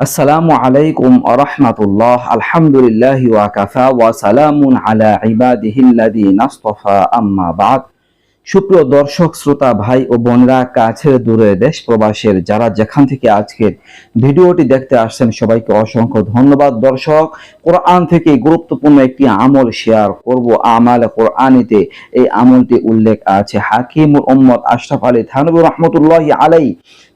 আসসালামু আলাইকুম আরহামাতুল্লাহ আলহামদুলিল্লাহ ওয়াকাফা ওয়া সালামুন আলা ইবাদিহিল্লাযী নাসতাফা আম্মা বাদ। সুপ্রিয় দর্শক, শ্রোতা, ভাই ও বোনরা কাছের দূরে দেশ প্রবাসের যারা যেখান থেকে আজকের ভিডিওটি দেখতে আসছেন, সবাইকে অসংখ্য ধন্যবাদ। দর্শক, কোরআন থেকে গুরুত্বপূর্ণ একটি আমল শেয়ার করব। আমাল কোরআনিতে এই আমলটি উল্লেখ আছে। হাকিমুল উম্মত আশরাফ আলী থানবী রহমতুল্লাহ আলাই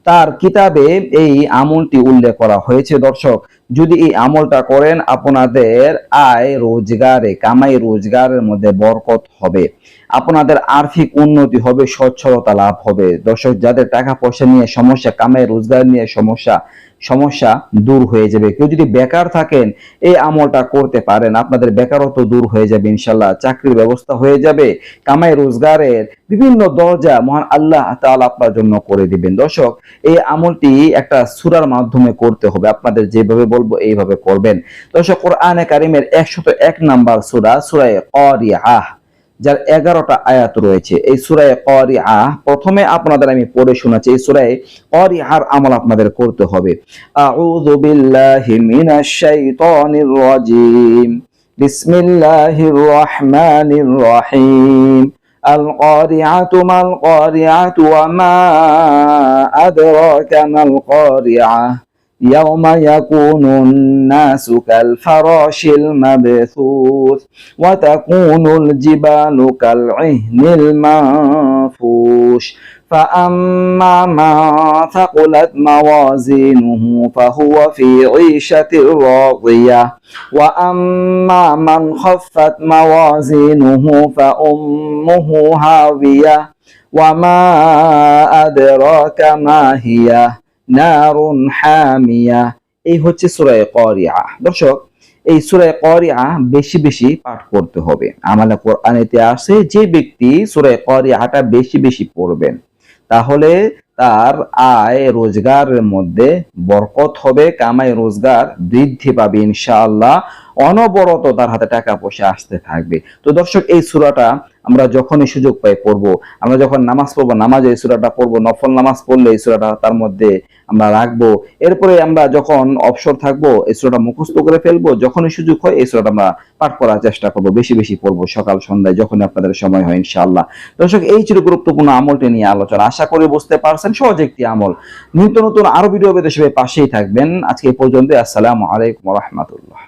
তার কিতাবে এই আমলটি উল্লেখ করা হয়েছে, দর্শক। যদি এই আমলটা করেন, আপনাদের আয় রোজগারে, কামাই রোজগারের মধ্যে বরকত হবে। আপনাদের আর্থিক উন্নতি হবে, সচ্ছলতা লাভ হবে। দর্শক, যাদের টাকা পয়সা নিয়ে সমস্যা, কামাই রোজগার নিয়ে সমস্যা সমস্যা দূর হয়ে যাবে। কেউ যদি বেকার থাকেন, এই আমলটা করতে পারেন। আপনাদের বেকারত্ব দূর হয়ে যাবে ইনশাল্লাহ চাকরির ব্যবস্থা হয়ে যাবে, কামাই রোজগারের বিভিন্ন দরজা মহান আল্লাহ তাল আপনার জন্য করে দিবেন। দর্শক, এই আমলটি একটা সুরার মাধ্যমে করতে হবে। আপনাদের যেভাবে বলব এইভাবে করবেন। দর্শক, কোরআনে কারিমের একশত এক নাম্বার সুরা, সুরায় করিয়াহ। যার এগারোটা আয়াত রয়েছে এই সুরায় করিআ প্রথমে আপনাদের আমি পড়ে শোনাচ্ছি এই সুরায় করিআর আমল আপনাদের করতে হবে আউযু বিল্লাহি মিনাশ শাইতানির রাজিম বিসমিল্লাহির রহমানির রহিম القارعة ما القارعة وما أدراك ما القارعة يوم يكون الناس كالفراش المبثوث وتكون الجبال كالعهن المنفوش. فأما من ثقلت موازينه فهو في عيشة راضية. وأما من خفت موازينه فأمه هاوية. وما أدراك ما هي؟ নারুন হামিয়া। এই হচ্ছে সুরায় করিয়া দর্শক, এই সুরায় করিয়া বেশি বেশি পাঠ করতে হবে। আমালে কোরআনেতে আসে যে ব্যক্তি সুরায় করিয়াটা বেশি বেশি পড়বেন, তাহলে তার আয় রোজগারের মধ্যে বরকত হবে, কামাই রোজগার বৃদ্ধি পাবে ইনশাআল্লাহ। অনবরত তার হাতে টাকা পয়সা আসতে থাকবে। তো দর্শক, এই সুরাটা আমরা যখনই সুযোগ পাই পড়ব, আমরা যখন নামাজ পড়ব, নামাজে এই সুরাটা পড়ব, নফল নামাজ পড়লে এই সুরাটা তার মধ্যে আমরা রাখব। এরপরে আমরা যখন অবসর থাকব, এই সুরাটা মুখস্থ করে ফেলব, যখনই সুযোগ হয় এই সুরাটা আমরা পাঠ করার চেষ্টা করব, বেশি বেশি পড়ব সকাল, সন্ধ্যায়, যখনই আপনাদের সময় হয়, ইনশাআল্লাহ। দর্শক, এই ছিল গুরুত্বপূর্ণ আমলটি নিয়ে আলোচনা। আশা করি বুঝতে পারছেন, সহজ একটি আমল। নিত্য নতুন আরও ভিডিও পেতে সবাই পাশেই থাকবেন। আজকে পর্যন্ত আসসালামু আলাইকুম রহমতুল্লাহ।